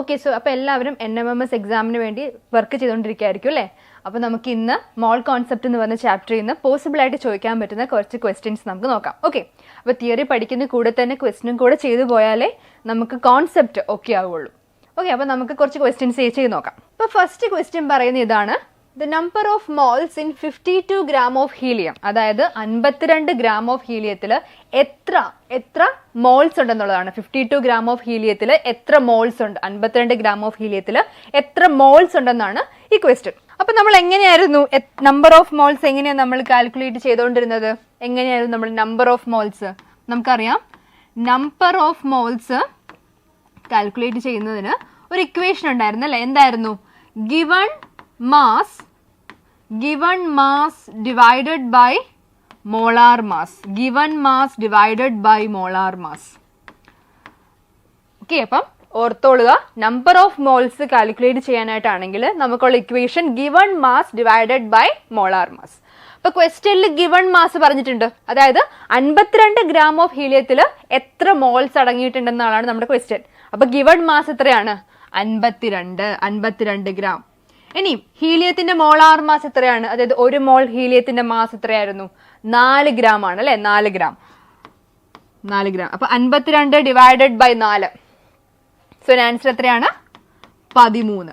Okay so അപ്പോൾ എല്ലാവരും N M M S എക്സാമിന് വേണ്ടി വർക്ക് ചെയ്തുകൊണ്ടിരിക്കുകയായിരിക്കും അല്ലേ? അപ്പോൾ നമുക്ക് ഇന്ന് മോൾ കോൺസെപ്റ്റ് എന്ന് പറഞ്ഞ ചാപ്റ്ററിൽ നിന്ന് പോസിബിൾ ആയിട്ട് ചോദിക്കാൻ പറ്റുന്ന കുറച്ച് ക്വസ്റ്റ്യൻസ് നമുക്ക് നോക്കാം. ഓക്കെ അപ്പോൾ തിയറി പഠിക്കുന്ന കൂടെ തന്നെ ക്വസ്റ്റ്യനും കൂടെ ചെയ്തു പോയാലേ നമുക്ക് കോൺസെപ്റ്റ് ഓക്കെ ആവുള്ളൂ. ഓക്കെ അപ്പോൾ നമുക്ക് കുറച്ച് ക്വസ്റ്റ്യൻസ് ചെയ്ത് നോക്കാം. അപ്പോൾ ഫസ്റ്റ് ക്വസ്റ്റ്യൻ പറയുന്ന ഇതാണ് the number of moles in fifty two gram of helium അതായത് അൻപത്തിരണ്ട് ഗ്രാം ഓഫ് ഹീലിയത്തിൽ എത്ര എത്ര മോൾസ് ഉണ്ടെന്നുള്ളതാണ്. ഫിഫ്റ്റി ടു ഗ്രാം ഓഫ് ഹീലിയത്തിൽ എത്ര മോൾസ് ഉണ്ട്? അൻപത്തിരണ്ട് ഗ്രാം ഓഫ് ഹീലിയത്തിൽ എത്ര മോൾസ് ഉണ്ടെന്നാണ് ഈ ക്വസ്റ്റ്യൻ അപ്പൊ നമ്മൾ എങ്ങനെയായിരുന്നു നമ്പർ ഓഫ് മോൾസ് എങ്ങനെയാണ് നമ്മൾ കാൽക്കുലേറ്റ് ചെയ്തുകൊണ്ടിരുന്നത് എങ്ങനെയായിരുന്നു നമ്മൾ നമ്പർ ഓഫ് മോൾസ് നമുക്കറിയാം. നമ്പർ ഓഫ് മോൾസ് കാൽക്കുലേറ്റ് ചെയ്യുന്നതിന് ഒരു ഇക്വേഷൻ ഉണ്ടായിരുന്നു അല്ലേ എന്തായിരുന്നു? Given mass given mass divided by molar mass. Given mass divided by molar mass okay അപ്പം ഓർത്തോളുക. നമ്പർ ഓഫ് മോൾസ് കാൽക്കുലേറ്റ് ചെയ്യാനായിട്ടാണെങ്കിൽ നമുക്കുള്ള equation given mass divided by molar mass അപ്പൊ ക്വസ്റ്റ്യനിൽ ഗിവൺ മാസ് പറഞ്ഞിട്ടുണ്ട്. അതായത് അൻപത്തിരണ്ട് ഗ്രാം ഓഫ് ഹീലിയത്തിൽ എത്ര മോൾസ് അടങ്ങിയിട്ടുണ്ടെന്നാണ് നമ്മുടെ ക്വസ്റ്റ്യൻ അപ്പൊ ഗിവൺ മാസ് എത്രയാണ്? അൻപത്തിരണ്ട്. അൻപത്തിരണ്ട് ഗ്രാം ഇനി ഹീലിയത്തിന്റെ മോളാർ മാസ് എത്രയാണ്? അതായത് ഒരു മോൾ ഹീലിയത്തിന്റെ മാസ് എത്രയായിരുന്നു? നാല് ഗ്രാം ആണ് അല്ലെ? നാല് ഗ്രാം. നാല് ഗ്രാം. അപ്പൊ അൻപത്തിരണ്ട് ഡിവൈഡഡ് ബൈ നാല്. സോ ആൻസർ എത്രയാണ്? പതിമൂന്ന്.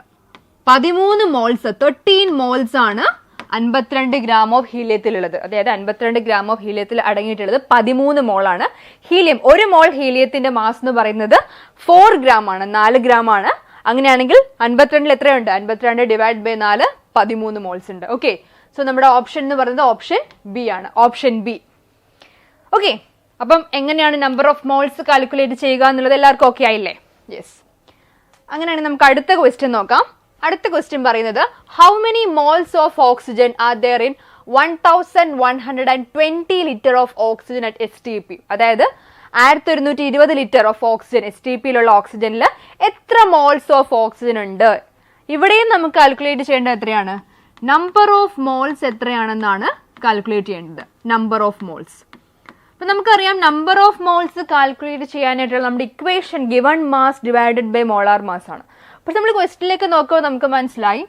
പതിമൂന്ന് മോൾസ് തേർട്ടീൻ മോൾസ് ആണ് അൻപത്തിരണ്ട് ഗ്രാം ഓഫ് ഹീലിയത്തിലുള്ളത്. അതായത് അൻപത്തിരണ്ട് ഗ്രാം ഓഫ് ഹീലിയത്തിൽ അടങ്ങിയിട്ടുള്ളത് പതിമൂന്ന് മോളാണ്. ഹീലിയം ഒരു മോൾ ഹീലിയത്തിന്റെ മാസ് എന്ന് പറയുന്നത് ഫോർ ഗ്രാം ആണ്. നാല് ഗ്രാം ആണ്. അങ്ങനെയാണെങ്കിൽ അൻപത്തിരണ്ടിൽ എത്രയുണ്ട്? അൻപത്തിരണ്ട് ഡിവൈഡ് ബൈ നാല് പതിമൂന്ന് മോൾസ് ഉണ്ട്. ഓക്കെ സോ നമ്മുടെ ഓപ്ഷൻ എന്ന് പറയുന്നത് ഓപ്ഷൻ ബി ആണ്. ഓപ്ഷൻ ബി ഓക്കെ അപ്പം എങ്ങനെയാണ് നമ്പർ ഓഫ് മോൾസ് കാൽക്കുലേറ്റ് ചെയ്യുക എന്നുള്ളത് എല്ലാവർക്കും ഓക്കെ ആയില്ലേ? യെസ് അങ്ങനെയാണെങ്കിൽ നമുക്ക് അടുത്ത ക്വസ്റ്റ്യൻ നോക്കാം. അടുത്ത ക്വസ്റ്റ്യൻ പറയുന്നത് how many moles of oxygen are there in one thousand one hundred and twenty litre of oxygen at S T P അതായത് ആയിരത്തി ഒരുന്നൂറ്റി ഇരുപത് litre of oxygen S T പിയിലുള്ള ഓക്സിജനിൽ എത്ര മോൾസ് ഓഫ് ഓക്സിജൻ ഉണ്ട്? ഇവിടെയും നമുക്ക് കാൽക്കുലേറ്റ് ചെയ്യേണ്ടത് എത്രയാണ്? നമ്പർ ഓഫ് മോൾസ് എത്രയാണെന്നാണ് കാൽക്കുലേറ്റ് ചെയ്യേണ്ടത്. നമ്പർ ഓഫ് മോൾസ് അപ്പം നമുക്കറിയാം നമ്പർ ഓഫ് മോൾസ് കാൽക്കുലേറ്റ് ചെയ്യാനായിട്ടുള്ള നമ്മുടെ equation given mass divided by molar mass ആണ്. അപ്പോൾ നമ്മൾ ക്വസ്റ്റിലേക്ക് നോക്കുമ്പോൾ നമുക്ക് മനസ്സിലായി.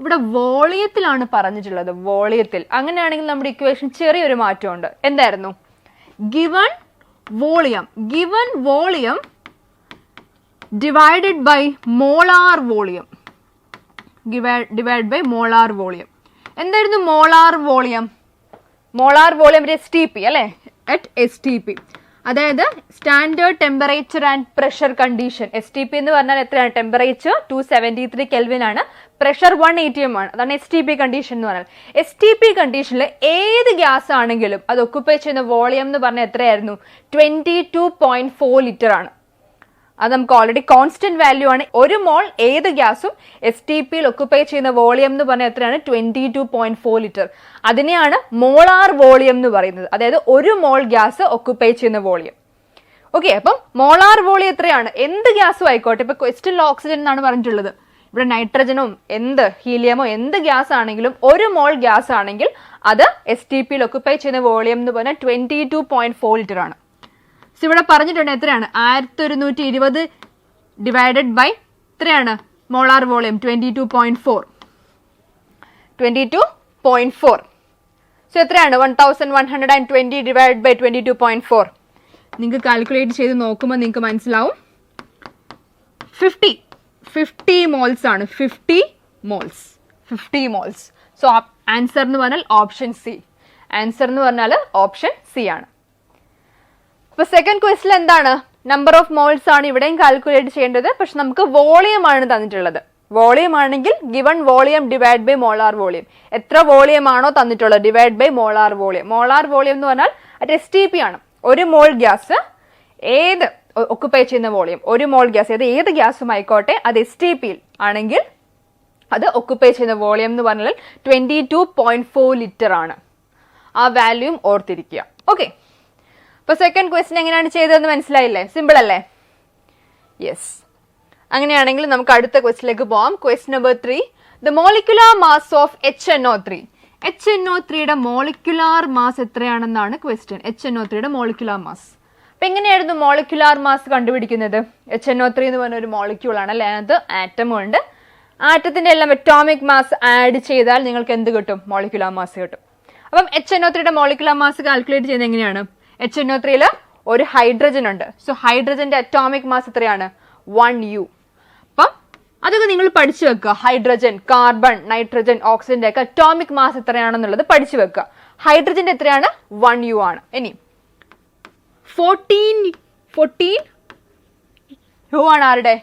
ഇവിടെ വോളിയത്തിലാണ് പറഞ്ഞിട്ടുള്ളത്. വോളിയത്തിൽ അങ്ങനെയാണെങ്കിൽ നമ്മുടെ ഇക്വേഷൻ ചെറിയൊരു മാറ്റമുണ്ട്. എന്തായിരുന്നു? Given volume. Given volume divided by molar volume. Divide by molar volume. എന്തായിരുന്നു molar volume? Molar volume S T P അല്ലേ? അറ്റ് എസ് ടി പി അതായത് standard temperature and pressure condition S T P എന്ന് പറഞ്ഞാൽ എത്രയാണ്? Temperature two seventy three kelvin ആണ്. Pressure one A T M ആണ്. അതാണ് S T P condition എന്ന് പറഞ്ഞാൽ എസ് ടി പി കണ്ടീഷനിൽ ഏത് ഗ്യാസ് ആണെങ്കിലും അത് ഒക്കുപ്പൈ ചെയ്യുന്ന വോളിയം എന്ന് പറഞ്ഞാൽ എത്രയായിരുന്നു? Twenty two point four litre ആണ്. അത് നമുക്ക് ഓൾറെഡി കോൺസ്റ്റന്റ് വാല്യൂ ആണ്. ഒരു മോൾ ഏത് ഗ്യാസും എസ് ടി പിയിൽ ഒക്കുപ്പൈ ചെയ്യുന്ന വോളിയം എന്ന് പറഞ്ഞാൽ എത്രയാണ്? Twenty two point four litre അതിനെയാണ് മോളാർ വോളിയം എന്ന് പറയുന്നത്. അതായത് ഒരു മോൾ ഗ്യാസ് ഒക്കുപ്പൈ ചെയ്യുന്ന വോളിയം ഓക്കെ അപ്പം മോളാർ വോളിയം എത്രയാണ്? എന്ത് ഗ്യാസും ആയിക്കോട്ടെ. ഇപ്പൊ ക്വസ്റ്റിൽ ഓക്സിജൻ എന്നാണ് പറഞ്ഞിട്ടുള്ളത്. ഇവിടെ നൈട്രജനും എന്ത് ഹീലിയമോ എന്ത് ഗ്യാസ് ആണെങ്കിലും ഒരു മോൾ ഗ്യാസ് ആണെങ്കിൽ അത് എസ് ടി പിയിൽ ഒക്കുപ്പൈ ചെയ്യുന്ന വോളിയം എന്ന് പറഞ്ഞാൽ twenty two point four litre ആണ്. സോ ഇവിടെ പറഞ്ഞിട്ടുണ്ട് എത്രയാണ്? ആയിരത്തി ഒരുന്നൂറ്റി ഇരുപത് ഡിവൈഡഡ് ബൈ എത്രയാണ്? Molar volume twenty two point four twenty two point four so എത്രയാണ്? One thousand one hundred and twenty divide by twenty two point four നിങ്ങൾക്ക് കാൽക്കുലേറ്റ് ചെയ്ത് നോക്കുമ്പോൾ നിങ്ങൾക്ക് മനസ്സിലാവും. ഫിഫ്റ്റി ഫിഫ്റ്റി മോൾസ് ആണ്. Fifty moles fifty moles so answer എന്ന് പറഞ്ഞാൽ option C answer എന്ന് പറഞ്ഞാൽ ഓപ്ഷൻ സി ആണ്. അപ്പൊ സെക്കൻഡ് ക്വസ്റ്റിൽ എന്താണ്? നമ്പർ ഓഫ് മോൾസ് ആണ് ഇവിടെയും കാൽക്കുലേറ്റ് ചെയ്യേണ്ടത്. പക്ഷെ നമുക്ക് വോളിയം ആണ് തന്നിട്ടുള്ളത്. വോളിയം ആണെങ്കിൽ given volume divide by molar volume എത്ര വോളിയം ആണോ തന്നിട്ടുള്ളത്? Divide by molar volume molar volume എന്ന് പറഞ്ഞാൽ അത് എസ് ടി പി ആണ്. ഒരു മോൾ ഗ്യാസ് ഏത് ഒക്കുപ്പൈ ചെയ്യുന്ന വോളിയം. ഒരു മോൾ ഗ്യാസ് അത് ഏത് ഗ്യാസും ആയിക്കോട്ടെ അത് എസ് ടി പിയിൽ ആണെങ്കിൽ അത് ഒക്കുപ്പൈ ചെയ്യുന്ന വോളിയം എന്ന് പറഞ്ഞാൽ twenty two point four litre ആണ്. ആ വാല്യൂം ഓർത്തിരിക്കുക. ഓക്കെ അപ്പൊ സെക്കൻഡ് ക്വസ്റ്റ്യൻ എങ്ങനെയാണ് ചെയ്തതെന്ന് മനസ്സിലായില്ലേ? സിമ്പിൾ അല്ലേ? യെസ് അങ്ങനെയാണെങ്കിൽ നമുക്ക് അടുത്ത ക്വസ്റ്റിലേക്ക് പോവാം. Quest number three the molecular mass of H N O three H N O ത്രീയുടെ മോളിക്കുലാർ മാസ് എത്രയാണെന്നാണ് ക്വസ്റ്റ്യൻ എച്ച് എൻ ഒ ത്രീയുടെ മോളിക്കുലാർ മാസ് അപ്പൊ എങ്ങനെയായിരുന്നു മോളിക്യുലാർ മാസ് കണ്ടുപിടിക്കുന്നത്? എച്ച് എൻ ഒ ത്രീ എന്ന് പറഞ്ഞ ഒരു മോളിക്യൂൾ ആണ് അല്ലെ? അതിനകത്ത് ആറ്റം ഉണ്ട്. ആറ്റത്തിന്റെ എല്ലാം അറ്റോമിക് മാസ് ആഡ് ചെയ്താൽ നിങ്ങൾക്ക് എന്ത് കിട്ടും? മോളിക്യുലാർ മാസ് കിട്ടും. അപ്പം എച്ച് എൻ ഒ ത്രീയുടെ മോളിക്യുലാർ മാസ് കാൽക്കുലേറ്റ് ചെയ്യുന്നത് എങ്ങനെയാണ്? എച്ച് എൻ ഒ ഒരു ഹൈഡ്രജൻ ഉണ്ട്. സോ ഹൈഡ്രജന്റെ അറ്റോമിക് മാസ് എത്രയാണ്? വൺ യു അപ്പം അതൊക്കെ നിങ്ങൾ പഠിച്ചു വെക്കുക. ഹൈഡ്രജൻ കാർബൺ നൈട്രജൻ ഓക്സിജന്റെ ഒക്കെ അറ്റോമിക് മാസ് എത്രയാണെന്നുള്ളത് പഠിച്ചു വെക്കുക. ഹൈഡ്രജന്റെ എത്രയാണ്? വൺ യു ആണ്. ഇനി ഫോർട്ടീൻ ഫോർട്ടീൻ യു ആണ് ആരുടെ?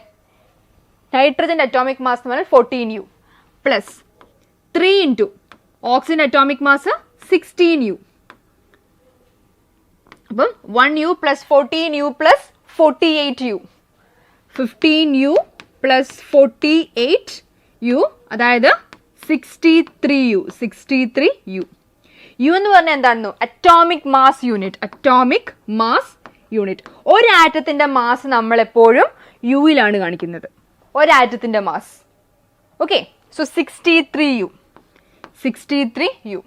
നൈട്രജന്റെ അറ്റോമിക് മാസ് എന്ന് പറഞ്ഞാൽ fourteen U plus three into oxygen atomic mass sixteen U അപ്പം one U plus fourteen U plus forty eight U fifteen U plus forty eight U അതായത് sixty three U sixty three U U എന്ന് പറഞ്ഞാൽ എന്താണെന്നു? Atomic mass unit atomic mass unit ഒരു ആറ്റത്തിന്റെ mass നമ്മൾ എപ്പോഴും യുയിലാണ് കാണിക്കുന്നത്. ഒരു ആറ്റത്തിന്റെ mass okay so sixty three U sixty three U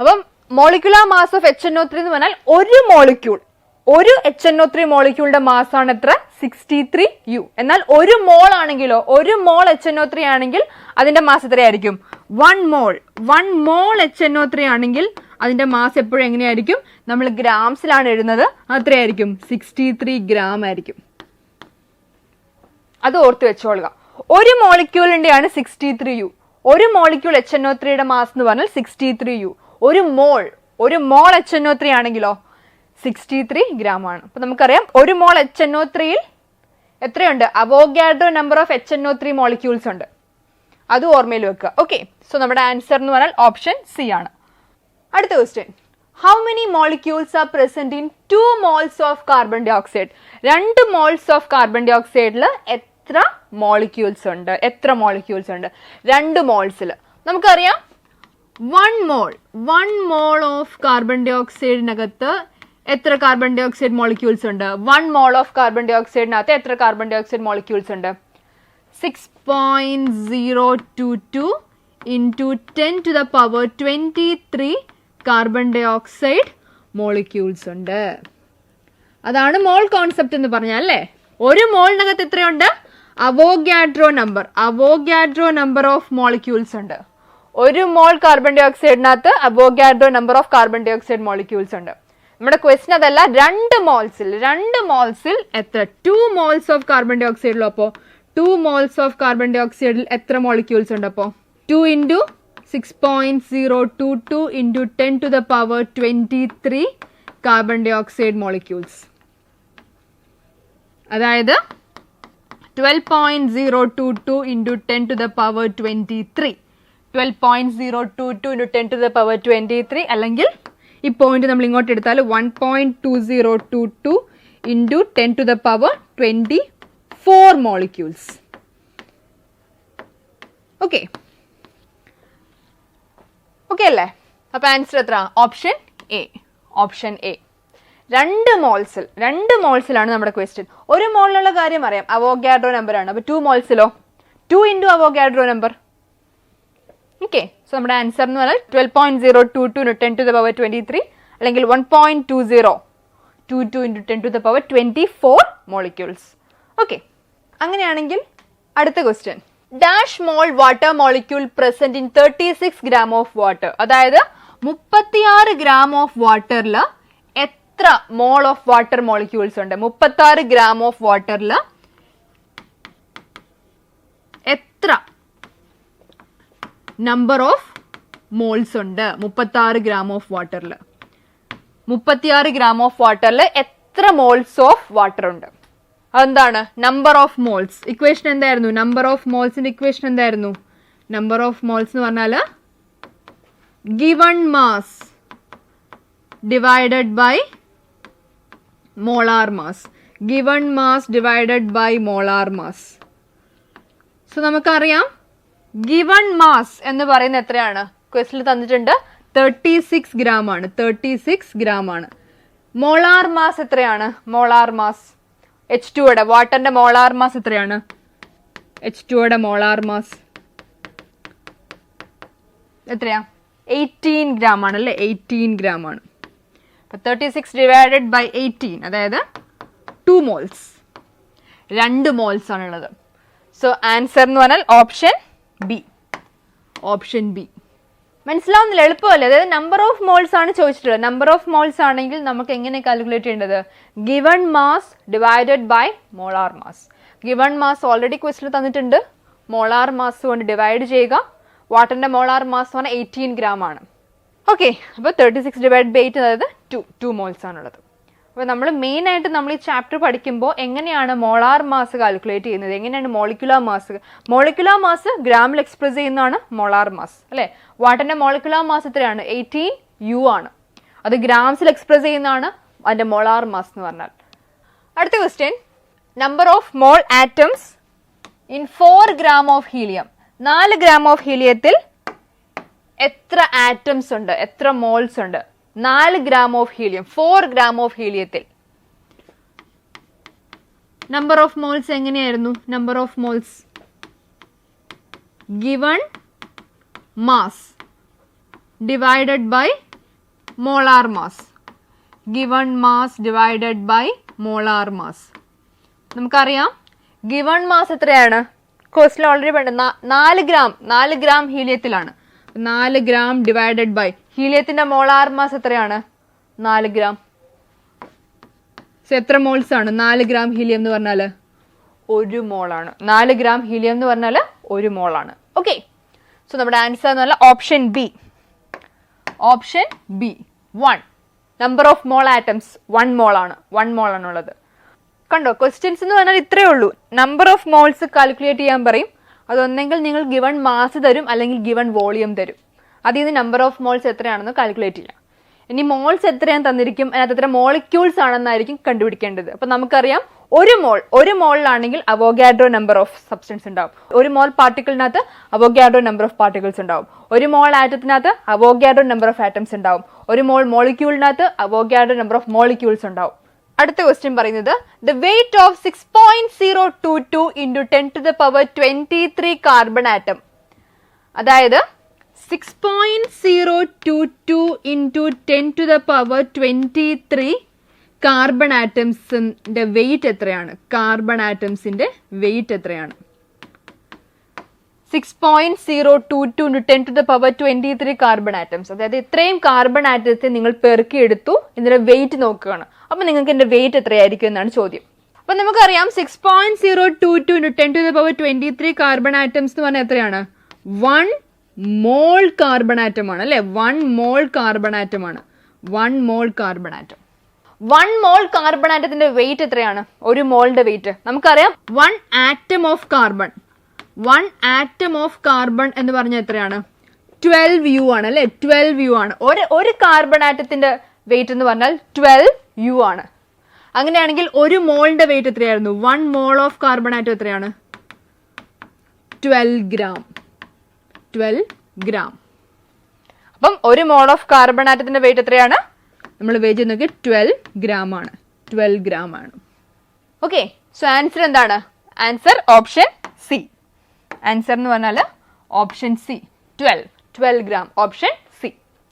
അപ്പം molecular mass of H N O three എന്ന് പറഞ്ഞാൽ ഒരു മോളിക്യൂൾ ഒരു എച്ച് എൻ ഒ ത്രീ മോളിക്യൂളിന്റെ മാസാണ് എത്ര? സിക്സ്റ്റി ത്രീ യു എന്നാൽ ഒരു മോൾ ആണെങ്കിലോ ഒരു mole H N O three ആണെങ്കിൽ അതിന്റെ മാസ് എത്രയായിരിക്കും? One mole one mole H N O three ആണെങ്കിൽ അതിന്റെ മാസ് എപ്പോഴും എങ്ങനെയായിരിക്കും? നമ്മൾ ഗ്രാംസിലാണ് എഴുതുന്നത്. അത്രയായിരിക്കും. സിക്സ്റ്റി ത്രീ ഗ്രാം ആയിരിക്കും. അത് ഓർത്ത് വെച്ചോളുക. ഒരു മോളിക്യൂളിന്റെയാണ് സിക്സ്റ്റി ത്രീ യു ഒരു മോളിക്യൂൾ എച്ച് എൻ ഒ ത്രീയുടെ മാസ് എന്ന് പറഞ്ഞാൽ സിക്സ്റ്റി ത്രീ യു ഒരു മോൾ ഒരു mole H N O three ആണെങ്കിലോ? സിക്സ്റ്റി ത്രീ ഗ്രാം ആണ്. അപ്പം നമുക്കറിയാം ഒരു മോൾ എച്ച് എൻ ഒ ത്രീയിൽ എത്രയുണ്ട്? Avogadro number of H N O three molecules ഉണ്ട്. അത് ഓർമ്മയിൽ വെക്കുക. ഓക്കെ സോ നമ്മുടെ ആൻസർ എന്ന് പറഞ്ഞാൽ ഓപ്ഷൻ സി ആണ്. അടുത്ത question how many molecules are present in two moles of carbon dioxide രണ്ട് മോൾസ് ഓഫ് കാർബൺ ഡൈ ഓക്സൈഡിൽ എത്ര മോളിക്യൂൾസ് ഉണ്ട്? എത്ര മോളിക്യൂൾസ് ഉണ്ട്? രണ്ട് മോൾസിൽ നമുക്കറിയാം. One mole one mole of carbon dye ഓക്സൈഡിനകത്ത് എത്ര കാർബൺ ഡൈ ഓക്സൈഡ് മോളിക്യൂൾസ് ഉണ്ട്? വൺ മോൾ ഓഫ് കാർബൺ ഡൈ ഓക്സൈഡിനകത്ത് എത്ര കാർബൺ ഡൈ ഓക്സൈഡ് മോളിക്യൂൾസ് ഉണ്ട്? Six point zero two two into ten to the power twenty three carbon dioxide molecules ഉണ്ട്. അതാണ് മോൾ concept എന്ന് പറഞ്ഞാൽ അല്ലേ? ഒരു മോളിനകത്ത് എത്രയുണ്ട്? Avogadro number Avogadro number of molecules ഉണ്ട്. ഒരു മോൾ കാർബൺ ഡൈ ഓക്സൈഡിനകത്ത് Avogadro number of carbon dioxide molecules ഉണ്ട്. നമ്മുടെ ക്വസ്റ്റൻ അതല്ല രണ്ട് മോൾസിൽ രണ്ട് മോൾസിൽ എത്ര? ടു മോൾസ് ഓഫ് കാർബൺ ഡൈ ഓക്സൈഡിലോ അപ്പോൾ ടു മോൾസ് ഓഫ് കാർബൺ ഡൈ ഓക്സൈഡിൽ എത്ര മോളിക്യൂൾസ് ഉണ്ട് അപ്പോ? Two into six point zero two two into ten to the power twenty three carbon dioxide molecules അതായത് twelve point zero two two into ten to the power twenty three twelve point zero two two into ten to the power twenty three അല്ലെങ്കിൽ ഈ point നമ്മൾ ഇങ്ങോട്ട് എടുത്താൽ one point two zero two two into ten to the power twenty four molecules okay okay അല്ലേ? അപ്പൊ answer എത്ര? Option A option A രണ്ട് മോൾസിൽ രണ്ട് മോൾസിലാണ് നമ്മുടെ ക്വസ്റ്റ്യൻ ഒരു മോളിലുള്ള കാര്യം അറിയാം. അവോഗാഡ്രോ നമ്പർ ആണ്. അപ്പൊ two മോൾസിലോ two into Avogadro number okay so നമ്മുടെ ആൻസർ എന്ന് പറഞ്ഞാൽ twelve point zero two two ten to the power twenty three അല്ലെങ്കിൽ one point two zero two two into ten to the power twenty four molecules okay അങ്ങനെയാണെങ്കിൽ അടുത്ത question dash mole water molecule present in thirty six gram of water അതായത് മുപ്പത്തിയാറ് gram of വാട്ടറിൽ എത്ര മോൾ of water molecules ഉണ്ട്? മുപ്പത്തി ആറ് gram of വാട്ടറിൽ എത്ര നമ്പർ ഓഫ് മോൾസ് ഉണ്ട്? മുപ്പത്തി ആറ് ഗ്രാം ഓഫ് വാട്ടറിൽ മുപ്പത്തിയാറ് ഗ്രാം ഓഫ് വാട്ടറിൽ എത്ര മോൾസ് ഓഫ് വാട്ടർ ഉണ്ട്? അതെന്താണ്? നമ്പർ ഓഫ് മോൾസ് ഇക്വേഷൻ എന്തായിരുന്നു? നമ്പർ ഓഫ് മോൾസിന്റെ ഇക്വേഷൻ എന്തായിരുന്നു? നമ്പർ ഓഫ് മോൾസ് എന്ന് പറഞ്ഞാൽ given mass divided by molar mass given mass divided by molar mass so നമുക്കറിയാം ഗിവൺ മാസ് എന്ന് പറയുന്നത് എത്രയാണ്? ക്വസ്റ്റിൽ തന്നിട്ടുണ്ട്. തേർട്ടി സിക്സ് ഗ്രാം ആണ്. തേർട്ടി സിക്സ് ഗ്രാം ആണ്. മോളാർ മാസ് എത്രയാണ്? മോളാർ മാസ് എച്ച് ടുയുടെ വാട്ടറിന്റെ മോളാർ മാസ് എത്രയാണ്? എച്ച് ടുയുടെ മോളാർ മാസ് എത്രയാ? എയ്റ്റീൻ ഗ്രാം ആണ് അല്ലേ? എയ്റ്റീൻ ഗ്രാം ആണ്. Thirty six divided by eighteen അതായത് ടു മോൾസ് രണ്ട് മോൾസ് ആണുള്ളത്. സോ ആൻസർ എന്ന് പറഞ്ഞാൽ ഓപ്ഷൻ ബി ഓപ്ഷൻ ബി മനസ്സിലാവുന്നില്ല എളുപ്പമല്ല? അതായത് നമ്പർ ഓഫ് മോൾസ് ആണ് ചോദിച്ചിട്ടുള്ളത്. നമ്പർ ഓഫ് മോൾസ് ആണെങ്കിൽ നമുക്ക് എങ്ങനെ കാൽക്കുലേറ്റ് ചെയ്യേണ്ടത്? Given mass divided by molar mass given mass already ക്വസ്റ്റിൽ തന്നിട്ടുണ്ട്. മോളാർ മാസ് കൊണ്ട് ഡിവൈഡ് ചെയ്യുക. വാട്ടറിന്റെ മോളാർ മാസ് പറഞ്ഞാൽ എയ്റ്റീൻ ഗ്രാം ആണ്. ഓക്കെ അപ്പോൾ thirty six divide by eight അതായത് ടു ടു മോൾസ് ആണുള്ളത്. അപ്പോൾ നമ്മൾ മെയിനായിട്ട് നമ്മൾ ഈ ചാപ്റ്റർ പഠിക്കുമ്പോൾ എങ്ങനെയാണ് മോളാർ മാസ് കാൽക്കുലേറ്റ് ചെയ്യുന്നത്? എങ്ങനെയാണ് മോളിക്കുലാർ മാസ് മോളിക്കുലാർ മാസ് ഗ്രാമിൽ എക്സ്പ്രസ് ചെയ്യുന്നതാണ് മോളാർ മാസ് അല്ലേ? വാട്ടറിന്റെ മോളിക്കുലാർ മാസ് എത്രയാണ്? എയ്റ്റീൻ യു ആണ്. അത് ഗ്രാംസിൽ എക്സ്പ്രസ് ചെയ്യുന്നതാണ് അതിന്റെ മോളാർ മാസ് എന്ന് പറഞ്ഞാൽ. അടുത്ത question number of mole atoms in four gram of helium നാല് ഗ്രാം ഓഫ് ഹീലിയത്തിൽ എത്ര ആറ്റംസ് ഉണ്ട്? എത്ര മോൾസ് ഉണ്ട്? നാല് gram of helium four gram of ഹീലിയത്തിൽ. Number of moles എങ്ങനെയായിരുന്നു? Number of moles given mass divided by molar mass given mass divided by molar mass നമുക്കറിയാം. Given mass എത്രയാണ്? കോസ്റ്റിൽ ഓൾറെഡി വേണ്ട നാല് ഗ്രാം നാല് ഗ്രാം ഹീലിയത്തിലാണ്. നാല് ഗ്രാം ഡിവൈഡഡ് ബൈ ഹീലിയത്തിന്റെ മോളാർ മാസ് എത്രയാണ്? നാല് ഗ്രാം. സോ എത്ര മോൾസ് ആണ്? നാല് ഗ്രാം ഹീലിയം എന്ന് പറഞ്ഞാൽ? ഒരു മോളാണ്. നാല് ഗ്രാം ഹീലിയം എന്ന് പറഞ്ഞാൽ ഒരു മോളാണ്. ഓക്കെ സോ നമ്മുടെ ആൻസർ എന്ന് പറഞ്ഞാൽ option B option B one number of mole atoms one മോളാണ് വൺ മോളാണുള്ളത് കണ്ടോ? ക്വസ്റ്റ്യൻസ് എന്ന് പറഞ്ഞാൽ ഇത്രയേ ഉള്ളൂ. നമ്പർ ഓഫ് മോൾസ് കാൽക്കുലേറ്റ് ചെയ്യാൻ പറയും. അതൊന്നെങ്കിൽ നിങ്ങൾ ഗിവൺ മാസ് തരും അല്ലെങ്കിൽ ഗിവൺ വോളിയം തരും. അതിൽ നിന്ന് നമ്പർ ഓഫ് മോൾസ് എത്രയാണെന്ന് കാൽക്കുലേറ്റ് ചെയ്യാം. ഇനി മോൾസ് എത്രയാണ് തന്നിരിക്കും? അതിനകത്ത് എത്ര മോളിക്യൂൾസ് ആണെന്നായിരിക്കും കണ്ടുപിടിക്കേണ്ടത്. അപ്പം നമുക്കറിയാം ഒരു മോൾ ഒരു മോളിലാണെങ്കിൽ അവോഗാഡ്രോ നമ്പർ ഓഫ് സബ്സ്റ്റൻസ് ഉണ്ടാവും. ഒരു മോൾ പാർട്ടിക്കിളിനകത്ത് അവോഗാഡ്രോ നമ്പർ ഓഫ് പാർട്ടിക്കിൾസ് ഉണ്ടാവും. ഒരു മോൾ ആറ്റത്തിനകത്ത് അവോഗാഡ്രോ നമ്പർ ഓഫ് ആറ്റംസ് ഉണ്ടാവും. ഒരു മോൾ മോളിക്യൂളിനകത്ത് അവോഗാഡ്രോ നമ്പർ ഓഫ് മോളിക്യൂൾസ് ഉണ്ടാവും. അടുത്ത ക്വസ്റ്റ്യൻ പറയുന്നത് the weight of six point zero two two into ten to the power twenty three carbon atom അതായത് six point zero two two into ten to the power twenty three carbon ആറ്റംസിന്റെ weight എത്രയാണ്? Carbon ആറ്റംസിന്റെ weight എത്രയാണ്? Six point zero two two ten to the power twenty three carbon atoms അതായത് ഇത്രയും carbon ആറ്റത്തെ നിങ്ങൾ പെറുക്കിയെടുത്തു ഇതിന്റെ wait നോക്കുകയാണ്. അപ്പൊ നിങ്ങൾക്ക് ഇതിന്റെ വെയിറ്റ് എത്രയായിരിക്കും എന്നാണ് ചോദ്യം. അപ്പൊ നമുക്കറിയാം six point zero two two ten to the power twenty three carbon atoms എന്ന് പറഞ്ഞാൽ എത്രയാണ്? വൺ മോൾ കാർബൺ ആറ്റം ആണ് അല്ലെ? വൺ മോൾ കാർബൺ ആറ്റം ആണ്. One mole carbon atom one mole carbon ആറ്റത്തിന്റെ weight എത്രയാണ്? ഒരു മോളിന്റെ വെയിറ്റ് നമുക്കറിയാം one atom of carbon one atom of carbon എന്ന് പറഞ്ഞാൽ എത്രയാണ്? ട്വൽവ് യു ആണ് അല്ലെ? ട്വൽവ് യു ആണ്. ഒരു ഒരു കാർബൺ ആറ്റത്തിന്റെ വെയിറ്റ് എന്ന് പറഞ്ഞാൽ ട്വൽവ് യു ആണ്. അങ്ങനെയാണെങ്കിൽ ഒരു മോളിന്റെ വെയിറ്റ് എത്രയായിരുന്നു? One mole of carbon atom എത്രയാണ്? ട്വൽവ് ഗ്രാം ട്വൽവ് ഗ്രാം അപ്പം ഒരു മോൾ ഓഫ് കാർബൺ ആറ്റത്തിന്റെ വെയിറ്റ് എത്രയാണ്? നമ്മൾ വെയിറ്റ് നോക്കി ട്വൽവ് ഗ്രാം ആണ്. ട്വൽവ് ഗ്രാം ആണ്. ഓക്കെ സോ ആൻസർ എന്താണ്? ആൻസർ ഓപ്ഷൻ സി ആൻസർ എന്ന് പറഞ്ഞാൽ option C twelve twelve gram option C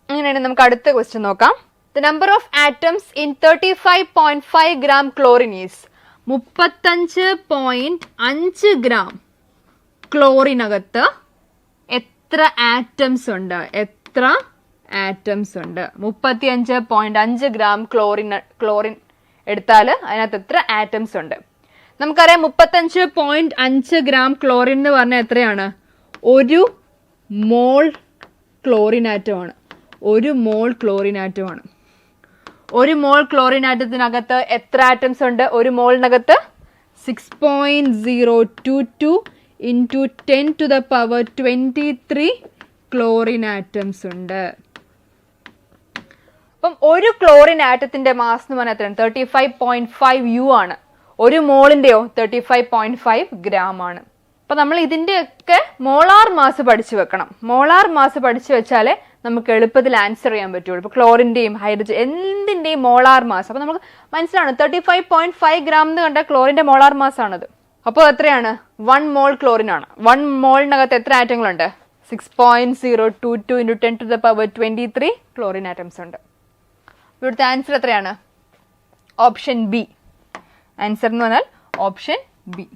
അങ്ങനെയാണ് നമുക്ക് അടുത്ത ക്വസ്റ്റ്യൻ നോക്കാം. The number of atoms in thirty five point five gram chlorine is മുപ്പത്തഞ്ച് പോയിന്റ് അഞ്ച് ഗ്രാം ക്ലോറിനകത്ത് എത്ര ആറ്റംസ് ഉണ്ട്? എത്ര ആറ്റംസ് ഉണ്ട്? മുപ്പത്തി അഞ്ച് പോയിന്റ് അഞ്ച് ഗ്രാം ക്ലോറിൻ ക്ലോറിൻ എടുത്താൽ അതിനകത്ത് എത്ര ആറ്റംസ് ഉണ്ട്? നമുക്കറിയാം മുപ്പത്തഞ്ച് പോയിന്റ് അഞ്ച് ഗ്രാം ക്ലോറിൻ എന്ന് പറഞ്ഞാൽ എത്രയാണ്? ഒരു മോൾ ക്ലോറിൻ ആറ്റമാണ് ഒരു മോൾ ക്ലോറിൻ ആറ്റമാണ് ഒരു മോൾ ക്ലോറിൻ ആറ്റത്തിനകത്ത് എത്ര ആറ്റംസ് ഉണ്ട്? ഒരു മോളിനകത്ത് six point zero two two into ten to the power twenty three chlorine atoms ഉണ്ട്. അപ്പം ഒരു ക്ലോറിൻ ആറ്റത്തിന്റെ മാസ് എന്ന് പറഞ്ഞാൽ thirty five point five U ആണ്. ഒരു മോളിന്റെയോ thirty five point five gram ആണ് അപ്പൊ നമ്മൾ ഇതിന്റെയൊക്കെ മോളാർ മാസ് പഠിച്ചു വെക്കണം. മോളാർ മാസ് പഠിച്ചു വെച്ചാലേ നമുക്ക് എളുപ്പത്തിൽ ആൻസർ ചെയ്യാൻ പറ്റുള്ളൂ. ഇപ്പൊ ക്ലോറിന്റെയും ഹൈഡ്രജൻ എന്തിന്റെയും മോളാർ മാസ്. അപ്പൊ നമുക്ക് മനസ്സിലാണ് thirty five point five gram എന്ന് കണ്ട ക്ലോറിന്റെ മോളാർ മാസ് ആണത് അപ്പോൾ എത്രയാണ്? വൺ മോൾ ക്ലോറിൻ ആണ്. വൺ മോളിനകത്ത് എത്ര ആറ്റങ്ങളുണ്ട് six point zero two two into ten to the power twenty three chlorine atoms ഉണ്ട്. ഇവിടുത്തെ ആൻസർ എത്രയാണ്? ഓപ്ഷൻ ബി ആൻസർ എന്ന് പറഞ്ഞാൽ option B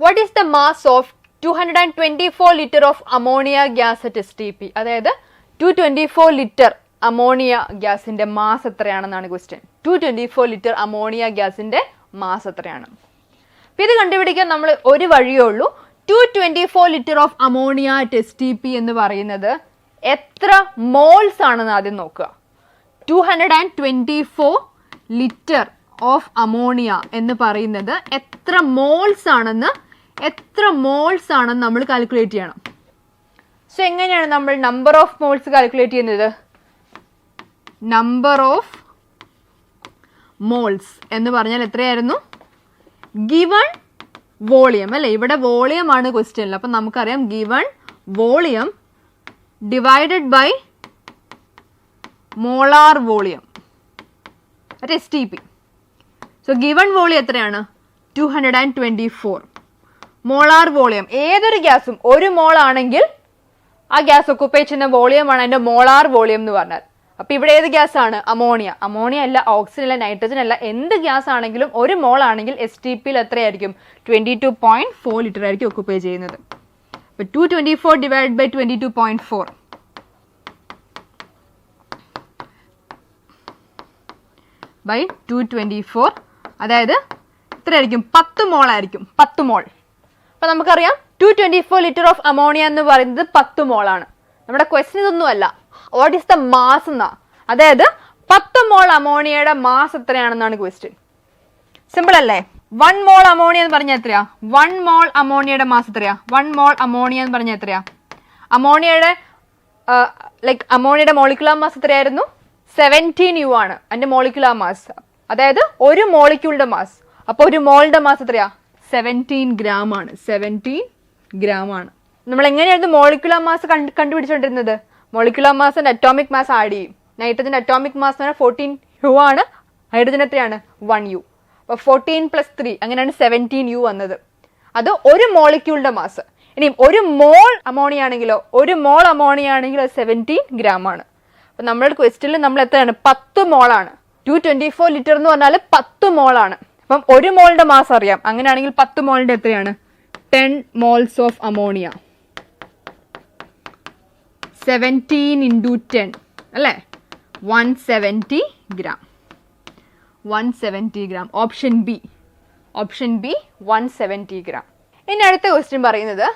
what is the mass of two hundred and twenty four litre of ammonia gas at S T P അതായത് two twenty four litre ammonia ഗ്യാസിന്റെ mass എത്രയാണെന്നാണ് question two twenty four litre ammonia ഗ്യാസിന്റെ mass എത്രയാണ്? ഇത് കണ്ടുപിടിക്കാൻ നമ്മൾ ഒരു വഴിയേ ഉള്ളൂ. Two twenty four litre of ammonia at S T P എന്ന് പറയുന്നത് എത്ര മോൾസ് ആണെന്ന് ആദ്യം നോക്കുക. Two hundred and twenty four litre of ammonia എന്ന് പറയുന്നത് എത്ര മോൾസ് ആണെന്ന് എത്ര മോൾസ് ആണെന്ന് നമ്മൾ കാൽക്കുലേറ്റ് ചെയ്യണം. സോ എങ്ങനെയാണ് നമ്മൾ നമ്പർ ഓഫ് മോൾസ് കാൽക്കുലേറ്റ് ചെയ്യുന്നത്? നമ്പർ ഓഫ് മോൾസ് എന്ന് പറഞ്ഞാൽ എത്രയായിരുന്നു? ഗിവൺ വോളിയം അല്ലേ? ഇവിടെ വോളിയം ആണ് ക്വസ്റ്റ്യനിൽ അപ്പം നമുക്കറിയാം given volume divided by molar volume at S T P so given volume എത്രയാണ്? Two hundred and twenty four molar volume. ഏതൊരു ഗ്യാസും ഒരു മോൾ ആണെങ്കിൽ ആ ഗ്യാസ് ഒക്കുപ്പൈ ചെയ്യുന്ന വോളിയമാണ് അതിന്റെ മോളാർ വോളിയം എന്ന് പറഞ്ഞാൽ. അപ്പൊ ഇവിടെ ഏത് ഗ്യാസ് ആണ് അമോണിയ. അമോണിയ അല്ല ഓക്സിജൻ അല്ല നൈട്രജൻ അല്ല എന്ത് ഗ്യാസ് ആണെങ്കിലും ഒരു മോൾ ആണെങ്കിൽ എസ് ടി പിയിൽ എത്രയായിരിക്കും? Twenty two point four litre ആയിരിക്കും ഒക്കുപ്പൈ ചെയ്യുന്നത്. അപ്പൊ two twenty four divide by twenty two point four by two twenty four അതായത് എത്രയായിരിക്കും പത്ത് മോൾ ആയിരിക്കും പത്ത് മോൾ. അപ്പൊ നമുക്കറിയാം two twenty four litre of ammonia എന്ന് പറയുന്നത് പത്ത് മോളാണ്. നമ്മുടെ ക്വസ്റ്റ്യൻ ഇതൊന്നുമല്ല വാട്ട് ഈസ് ദ മാസ് എന്നാ? അതായത് പത്ത് മോൾ അമോണിയയുടെ മാസ് എത്രയാണെന്നാണ് ക്വസ്റ്റ്യൻ സിമ്പിൾ അല്ലേ? വൺ മോൾ അമോണിയ എന്ന് പറഞ്ഞാൽ എത്രയാ? വൺ മോൾ അമോണിയയുടെ മാസ് എത്രയാ? വൺ മോൾ അമോണിയ എന്ന് പറഞ്ഞാൽ എത്രയാ? അമോണിയയുടെ ലൈക്ക് അമോണിയയുടെ മോളിക്കുലാർ മാസ് എത്രയായിരുന്നു? സെവന്റീൻ യു ആണ്. അതിന്റെ മോളിക്കുലാർ മാസ് അതായത് ഒരു മോളിക്യൂളിന്റെ മാസ് അപ്പോൾ ഒരു മോളിന്റെ മാസ് എത്രയാ? സെവന്റീൻ ഗ്രാം ആണ്. സെവന്റീൻ ഗ്രാം ആണ്. നമ്മൾ എങ്ങനെയായിരുന്നു മോളിക്കുലർ മാസ് കണ്ട് കണ്ടുപിടിച്ചുകൊണ്ടിരുന്നത് മോളിക്കുലർ മാസിന്റെ അറ്റോമിക് മാസ് ആഡ് ചെയ്യും. നൈട്രജൻ അറ്റോമിക് മാസ് എന്ന് പറഞ്ഞാൽ ഫോർട്ടീൻ യു ആണ്. ഹൈഡ്രജൻ എത്രയാണ്? വൺ യു അപ്പോൾ ഫോർട്ടീൻ പ്ലസ് ത്രീ അങ്ങനെയാണ് സെവന്റീൻ യു വന്നത്. അത് ഒരു മോളിക്യൂളിന്റെ മാസ് ഇനി ഒരു മോൾ അമോണിയ ആണെങ്കിലോ ഒരു മോൾ അമോണിയ ആണെങ്കിലോ സെവന്റീൻ ഗ്രാം ആണ്. അപ്പൊ നമ്മുടെ ക്വസ്റ്റിൽ നമ്മൾ എത്രയാണ്? പത്ത് മോളാണ് ടു ട്വന്റി ഫോർ ലിറ്റർ എന്ന് പറഞ്ഞാൽ പത്ത് മോളാണ്. അപ്പം ഒരു മോളിന്റെ മാസ് അറിയാം. അങ്ങനെയാണെങ്കിൽ പത്ത് മോളിന്റെ എത്രയാണ്? Ten moles of ammonia. Seventeen into ten അല്ലേ? One seventy gram one seventy gram option B option B one seventy gram ഇനി അടുത്ത ക്വസ്റ്റ്യൻ പറയുന്നത്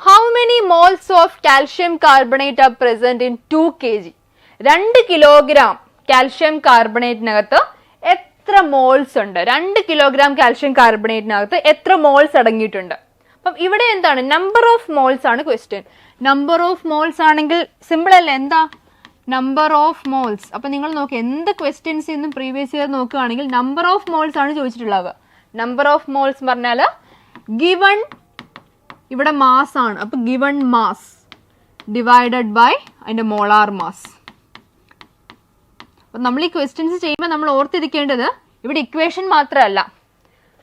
how many moles of calcium carbonate are present in two K G രണ്ട് kilogram calcium കാർബണേറ്റിനകത്ത് എത്ര moles ഉണ്ട്? രണ്ട് kilogram calcium കാർബണേറ്റിനകത്ത് എത്ര മോൾസ് അടങ്ങിയിട്ടുണ്ട്? അപ്പം ഇവിടെ എന്താണ്? നമ്പർ ഓഫ് മോൾസ് ആണ് ക്വസ്റ്റ്യൻ നമ്പർ ഓഫ് മോൾസ് ആണെങ്കിൽ സിമ്പിൾ അല്ലേ. എന്താ? നമ്പർ ഓഫ് മോൾസ് അപ്പൊ നിങ്ങൾ നോക്കുക എന്ത് ക്വസ്റ്റ്യൻസ് ഇന്നും പ്രീവിയസ് ഇയർ നോക്കുകയാണെങ്കിൽ നമ്പർ ഓഫ് മോൾസ് ആണ് ചോദിച്ചിട്ടുള്ളത്. നമ്പർ ഓഫ് മോൾസ് പറഞ്ഞാൽ ഗിവൺ ഇവിടെ മാസ് ആണ്. അപ്പൊ ഗിവൺ മാസ് ഡിവൈഡഡ് ബൈ അതിന്റെ മോളാർ മാസ് അപ്പൊ നമ്മൾ ഈ ക്വസ്റ്റ്യൻസ് ചെയ്യുമ്പോൾ നമ്മൾ ഓർത്തിരിക്കേണ്ടത് ഇവിടെ ഇക്വേഷൻ മാത്രമല്ല.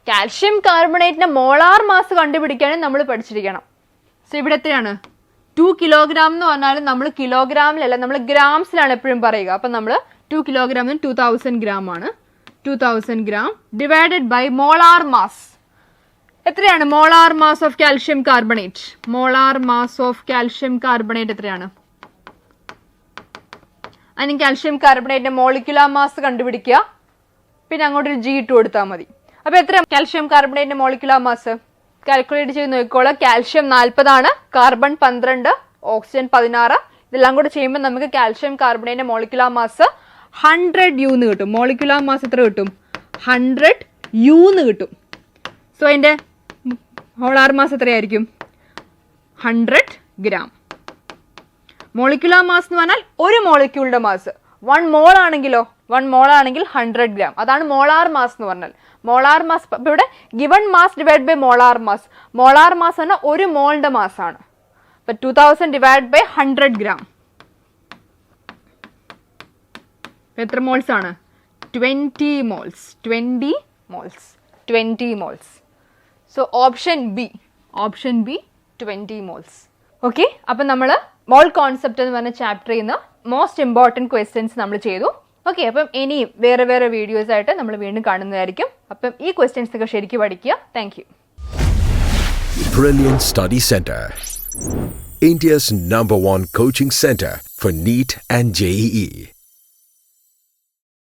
കാൽഷ്യം കാർബണേറ്റിന്റെ മോളാർ മാസ് കണ്ടുപിടിക്കാനും നമ്മൾ പഠിച്ചിരിക്കണം. സോ ഇവിടെ എത്രയാണ്? ടു കിലോഗ്രാം എന്ന് പറഞ്ഞാൽ നമ്മൾ കിലോഗ്രാമിലല്ല നമ്മൾ ഗ്രാംസിലാണ് എപ്പോഴും പറയുക. അപ്പം നമ്മൾ ടു കിലോഗ്രാമിന് ടു തൗസൻഡ് ഗ്രാം ആണ്. Two thousand gram divided by molar mass എത്രയാണ്? Molar mass of calcium carbonate molar mass of calcium carbonate എത്രയാണ്? അതിന് കാൽഷ്യം കാർബണേറ്റിന്റെ മോളിക്കുലാർ മാസ് കണ്ടുപിടിക്കുക. പിന്നെ അങ്ങോട്ട് ഒരു ജി ഇട്ട് കൊടുത്താൽ മതി. അപ്പൊ എത്ര കാൽഷ്യം കാർബണേറ്റിന്റെ മോളിക്കുലാർ മാസ് കാൽക്കുലേറ്റ് ചെയ്ത് നോക്കിക്കോളാം. കാൽഷ്യം നാൽപ്പതാണ് കാർബൺ പന്ത്രണ്ട് ഓക്സിജൻ പതിനാറ്. ഇതെല്ലാം കൂടെ ചെയ്യുമ്പോൾ നമുക്ക് കാൽഷ്യം കാർബണേറ്റിന്റെ മോളിക്കുലാർ മാസ് ഹൺഡ്രഡ് യൂന്ന് കിട്ടും. മോളിക്കുലാർ മാസ് എത്ര കിട്ടും? ഹൺഡ്രഡ് യൂന്ന് കിട്ടും. സോ അതിന്റെ ഹോളാർ മാസ് എത്രയായിരിക്കും? ഹൺഡ്രഡ് ഗ്രാം മോളിക്കുലാർ മാസ് എന്ന് പറഞ്ഞാൽ ഒരു മോളിക്യൂളിന്റെ മാസ് വൺ മോൾ ആണെങ്കിലോ? വൺ മോൾ ആണെങ്കിൽ ഹൺഡ്രഡ് ഗ്രാം അതാണ് മോളാർ മാസ് എന്ന് പറഞ്ഞാൽ. മോളാർ മാസ് ഇവിടെ given mass divide by molar mass molar mass പറഞ്ഞാൽ ഒരു മോളിന്റെ മാസ് ആണ്. Two thousand divide by hundred gram എത്ര മോൾസ് ആണ്? Twenty moles twenty moles twenty moles so option B option B twenty moles okay അപ്പം നമ്മൾ മോൾ concept എന്ന് പറഞ്ഞ ചാപ്റ്റർ നിന്ന് മോസ്റ്റ് ഇമ്പോർട്ടന്റ് ക്വസ്റ്റ്യൻസ് നമ്മൾ ചെയ്തു ഓക്കെ അപ്പം ഇനിയും വേറെ വേറെ വീഡിയോസ് ആയിട്ട് നമ്മൾ വീണ്ടും കാണുന്നതായിരിക്കും അപ്പം ഈ ക്വസ്റ്റ്യൻസ് ഒക്കെ ശരിക്കും പഠിക്കുക thank you Brilliant Study Center. India's number one coaching center for NEET and E. JEE.